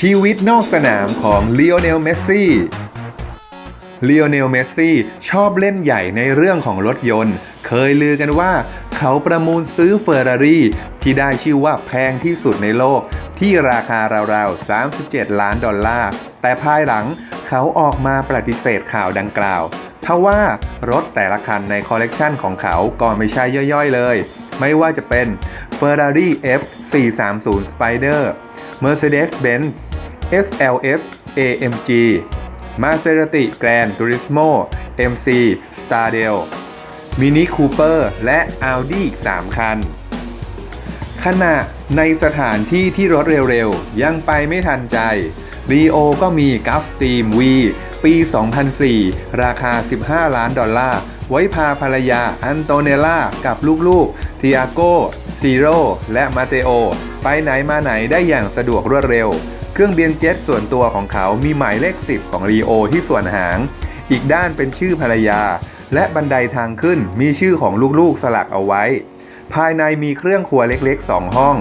ชีวิตนอกสนามของลีโอเนล เมสซี่ลีโอเนล เมสซี่ ชอบเล่นใหญ่ในเรื่องของรถยนต์ เคยลือกันว่า เขาประมูลซื้อเฟอร์รารี่ที่ได้ชื่อว่าแพงที่สุดในโลก ที่ราคาราวๆ 37 ล้านดอลลาร์ แต่ภายหลังเขาออกมาปฏิเสธข่าวดังกล่าวทว่ารถแต่ละคันในคอลเลกชันของเขาก็ไม่ใช่ย่อยๆเลย ไม่ว่าจะเป็น Ferrari F 430 Spider Mercedes-Benz SLS AMG Maserati Gran Turismo MC Stradale Mini Cooper และ Audi 3 คัน ขณะในสถานที่ที่รถเร็วๆ ยังไปไม่ทันใจรีโอก็มีกัฟตีม V ปี 2004 ราคา 15 ล้านดอลลาร์ ไว้พาภรรยาอันโตเนล่ากับลูกๆทิอาโกซีโรและมาเตโอ ไปไหนมาไหนได้อย่างสะดวกรวดเร็ว เครื่องบินเจ็ตส่วนตัวของเขามีหมายเลข 10 ของรีโอที่ส่วนหาง อีกด้านเป็นชื่อภรรยา และบันไดทางขึ้นมีชื่อของลูกๆสลักเอาไว้ ภายในมีเครื่องครัวเล็กๆ 2 ห้อง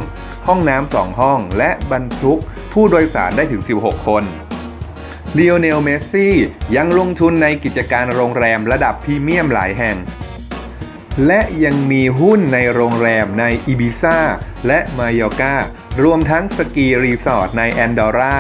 ห้องน้ำ 2 ห้อง และบรรทุกผู้โดยสารได้ถึง 16 คนลีโอเนล เมสซี่ ยังลงทุนในกิจการโรงแรมระดับพรีเมียมหลายแห่ง และยังมีหุ้นในโรงแรมในอิบิซาและมายอการวมทั้งสกีรีสอร์ทในแอนดอร่า